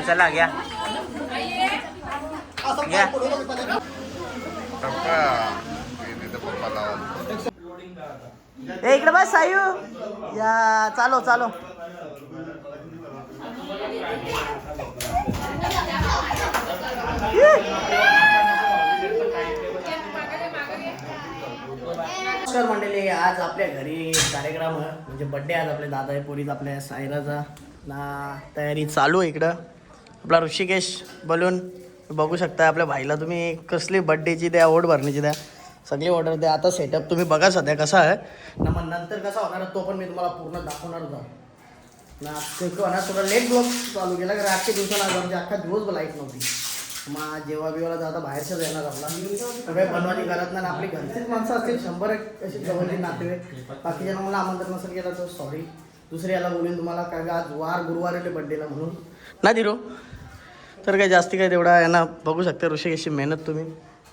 घ्या चला घ्या. घ्या. ए इकडे बस सायू. या चालो चालो. नमस्कार मंडळी आज आपल्या घरी कार्यक्रम आहे. म्हणजे बड्डे आज आपल्या दादा आहे पोरीचा आपल्या सायराचा. ना तयारी चालू आहे इकडं. आपला ऋषिकेश बलून बघू शकता आपल्या भाईला तुम्ही कसली बड्डेची द्या ओढ भरण्याची द्या सगळी ऑर्डर द्या. आता सेटअप तुम्ही बघा सध्या कसा आहे. ना मग नंतर कसा होणार तो पण मी तुम्हाला पूर्ण दाखवणार होता. ना होणार थोडा लेट ब्लॉग चालू केला कारण आजच्या दिवसाला म्हणजे अख्खा दिवस लाइट नव्हती. मग जेव्हा बिवाला जाता बाहेरच्याच येणार आपला सगळे बनवानी करत नाही आणि आपली घरचीच माणसं असतील शंभर एक अशी जवळची नातेवाईक. बाकीच्या मला आमंत्रण नसेल केलं तर सॉरी दुसरी याला बोलून तुम्हाला काय आज वार गुरुवार आहे बड्डेला म्हणून. ना दिरो तर काही जास्ती काय तेवढा यांना बघू शकता ऋषिकेशची मेहनत तुम्ही.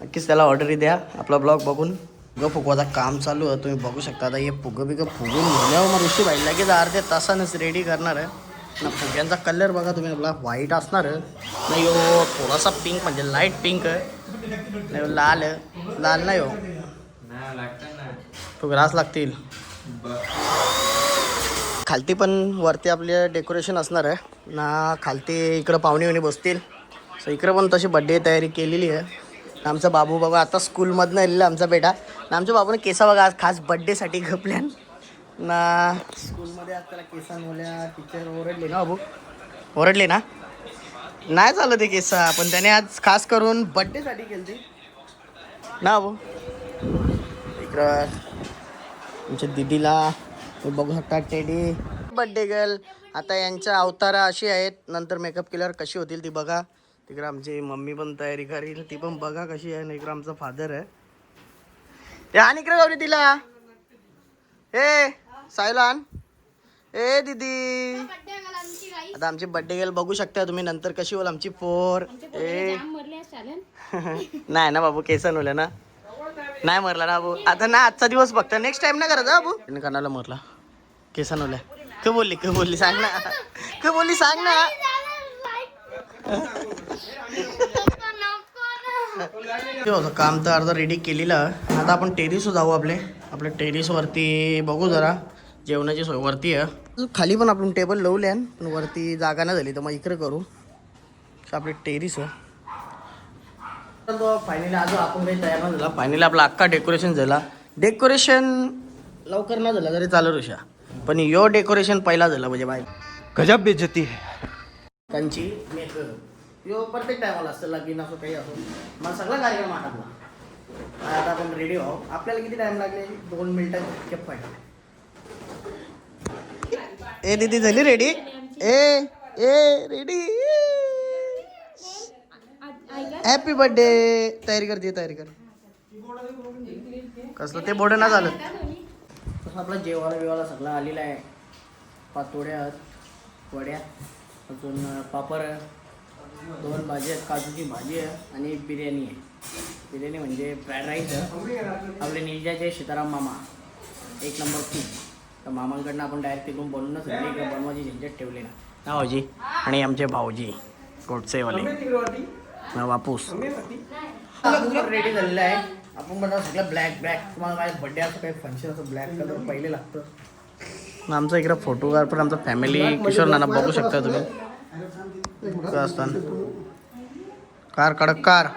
नक्कीच त्याला ऑर्डरी द्या आपला ब्लॉग बघून. ग फुगवाचा काम चालू आहे तुम्ही बघू शकता. आता हे फुगं बिगं फुगून घेण्यावर मग ऋषी भाई लगेच अर्ध्या तासानंच रेडी करणार आहे. ना फुग्यांचा कलर बघा तुम्ही आपला व्हाईट असणार नाही हो थोडासा पिंक म्हणजे लाइट पिंक आहे. नाही हो, लाल लाल नाही हो. फुगरास लागतील. खालती पण वरती आपले डेकोरेशन असणार आहे. ना खालती इकडं पाहुणे वणी बसतील. सो इकडं पण तशी बड्डे तयारी केलेली आहे. आमचा बाबू बाबा आता स्कूलमधनं आलेला आमचा बेटा. ना आमच्या बाबूने केसा बघा आज खास बड्डेसाठी घपल्यान ना स्कूलमध्ये आज त्याला केसांवल्या टीचर ओरडले ना बाबू. ओरडले ना? नाही झालं ते केसा. पण त्याने आज खास करून बड्डेसाठी केली ना बाबू? इकडं आमच्या दिदीला तुम्ही बघू शकता टेडी बड्डे गर्ल आता यांच्या अवतारा अशी आहेत. नंतर मेकअप केल्यावर कशी होतील ती बघा. तिकडे आमची मम्मी पण तयारी करील. ती पण बघा कशी आहे. आणि इकडं आमचा फादर आहे. ते आणि इकडे गौरी तिला. ए सायलान. ए दीदी. आता आमची बड्डे गर्ल बघू शकता तुम्ही. नंतर कशी होईल आमची पोर. ए. नाही ना बाबू केसन होल्या ना. नाही मरला ना बाबू. आता ना आजचा दिवस फक्त नेक्स्ट टाइम ना करायचा बाबू. कणाला मरला. केसन होल्या क बोलली क बोलली सांग ना. क बोलली सांग ना. ते होतं काम तर अर्धा रेडी केलेलं. आता आपण टेरिस जाऊ आपले. आपल्या टेरिसवरती बघू जरा. जेवणाची सोय वरती आहे. खाली पण आपण टेबल लावले आहे पण वरती जागा नाही झाली तर मग इकडे करू. आपली टेरिस आहे. फायनली आज आपण काही तयार नाही झाला. फायनली आपला अख्खा डेकोरेशन झाला. डेकोरेशन लवकर नाही झालं तरी चालू ऋषा. पण यो डेकोरेशन पहिला झाला म्हणजे बाय. गजब बेजती है. त्यांची मेकअप यो प्रत्येक टायमाला असतं लगीन असो काही असो. मला सगळा कार्यक्रम आता आपण रेडी आहो आपल्याला किती टाइम लागले? दोन मिनिटं ए दीदी झाली रेडी ए ए रेडी हॅपी बर्थडे तयारी करते तयारी कर. कसलं ते बोर्ड ना झालं. आपलं जेवायला बिवायला सगळं आलेलं आहे. पातोड्या आहेत वड्या अजून पापड दोन भाजी आहेत काजूची भाजी आहे आणि बिर्याणी आहे. बिर्याणी म्हणजे फ्राईड राईस आहे. आपले निजाचे सीताराम मामा. एक नंबर ती तर मामांकडनं आपण डायरेक्ट तिकडून बनवूनच घरी किंवा बनवायची झंझट ठेवली ना. ना भाऊजी. आणि आमचे भाऊजी गोडसेवाले. ना वापूस. रेडी झालेलं आहे. आपण म्हणा सगळं ब्लॅक ब्लॅक तुम्हाला माझ्या बड्डे असं काही फंक्शन असं ब्लॅक कलर पहिले लागतं. आमचा इकडं फोटोग्राफर आमचा फॅमिली किशोर नाना बघू शकता तुम्ही. असताना. कार कडक कार.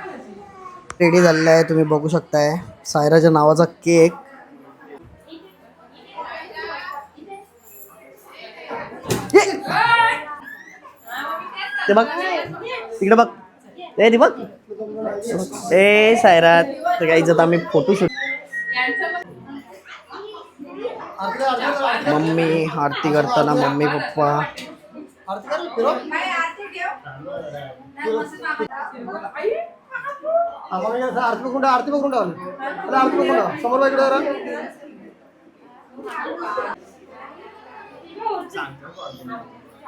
रेडी झालेला आहे तुम्ही बघू शकताय. सायराच्या नावाचा केक. ते बघ. तिकडे बघ. ती बघ ए सायरात. तर आम्ही फोटो शूट मम्मी आरती करताना मम्मी पप्पा. आरती बघून आरती बघून आरती बघून समोर इकडे जरा.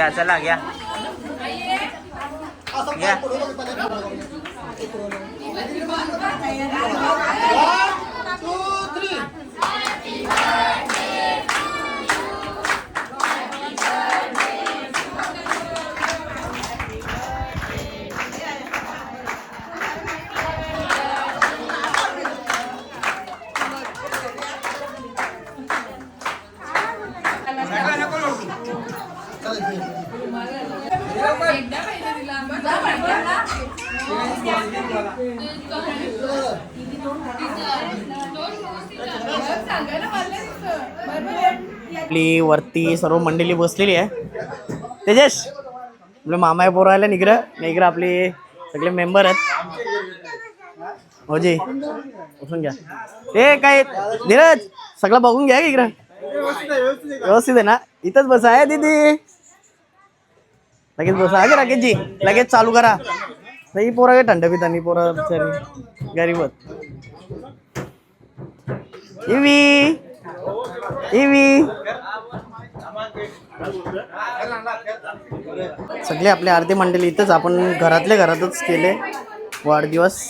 घ्या चला घ्या. घ्या. आपली वरती सर्व मंडळी बसलेली आहे. तेजस आपले मामा पोर आले निग्र निकडं आपले सगळे मेंबर आहेत. हो जी उठून घ्या. ते काय धीरज सगळं बघून घ्या इकडं. व्यवस्थित आहे ना? इथंच बसा आहे दीदी. लगेच बसा. आहे राकेश जी लगेच चालू करा. नाही पोरं काय थंड पितानी पोरं बिचारी गरीबत इवी इवी. सगळे आपले आरती मंडळी इथंच आपण घरातल्या घरातच केले वाढदिवस.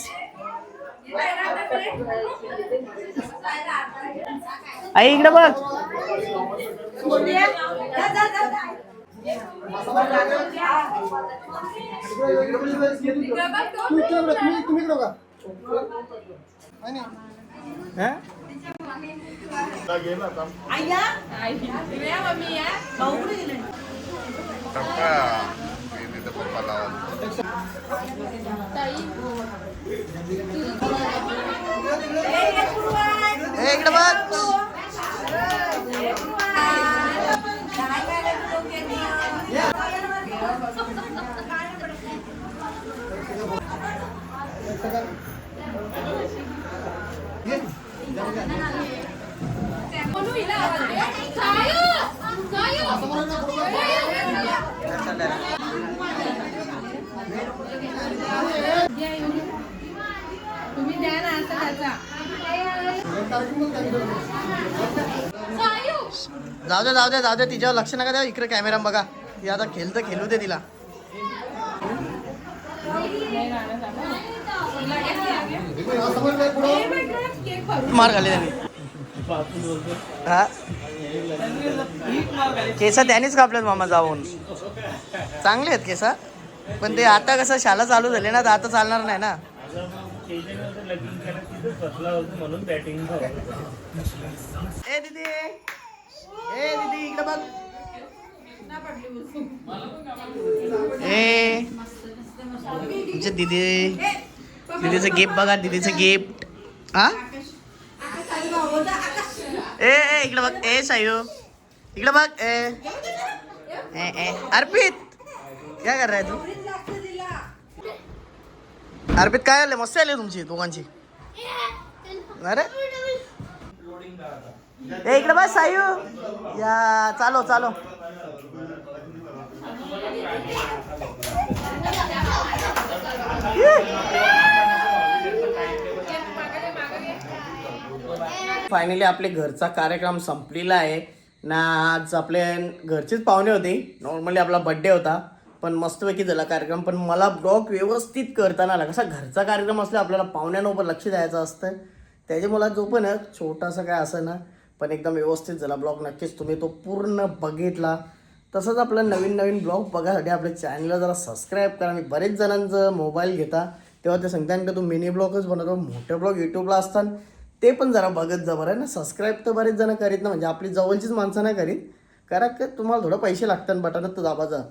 आई इकडे बघ. तुम्ही तुम्ही तुम्ही इकडं बघा. पप्पा मी नाही तर पप्पा लावून ए, इकडे बघ तुम्ही द्या ना असं त्याचा जाऊ दे जाऊ दे जाऊ दे तिच्यावर लक्ष नका द्या इकडे कॅमेरा बघा. ती आता खेळतं खेळू दे तिला. मार खाली त्याने. हा? केस त्यानेच कापलेत मामा जाऊन. चांगले आहेत केस पण ते आता कसं शाळा चालू झाले ना तर आता चालणार नाही ना. ए दीदी! ए दीदी इकडे बघ. ए तुमच्या दीदी दीदीचं गिफ्ट बघा दीदीचं गिफ्ट हा? ए ए इकडे बघ. ए सायू. इकडे बघ. ए. ए ए. अर्पित! काय कर रहा है तू? अर्पित काय आले? मस्त आले तुमची दोघांची? अरे? ए इकडे बस सायू. या चालो चालो. फायनली आपले घरचा कार्यक्रम संपलेला आहे. ना आज आपले घरचेच पाहुणे होते. नॉर्मली आपला बड्डे होता. पण मस्तपैकी झाला कार्यक्रम. पण मला ब्लॉग व्यवस्थित करताना आला. कसा घरचा कार्यक्रम असला आपल्याला पाहुण्यांवर लक्ष द्यायचं असतं. त्याच्यामुळे जो पण आहे छोटासा काय असं ना पण एकदम व्यवस्थित झाला ब्लॉग. नक्कीच तुम्ही तो पूर्ण बघितला. तसंच आपलं नवीन नवीन ब्लॉग बघायसाठी आपल्या चॅनलला जरा सबस्क्राईब करा. मी बरेच जणांचं मोबाईल घेता तेव्हा ते सांगतात का तू मिनी ब्लॉगच बनवतो मोठे ब्लॉग यूट्यूबला असतात. ते पण जरा बघत जा बरं. ना सबस्क्राईब तर बरेच जण करीत ना म्हणजे आपली जवळचीच माणसं नाही करीत. कारण का तुम्हाला थोडं पैसे लागतात बटनात तर दाबाचा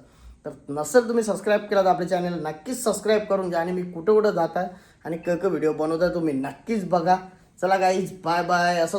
तर नसेल तुम्ही सबस्क्राईब केला तर आपल्या चॅनल नक्कीच सबस्क्राईब करून घ्या आणि मी कुठं कुठं जाता आणि क क व्हिडिओ बनवता तुम्ही नक्कीच बघा. चला गाईज बाय बाय असं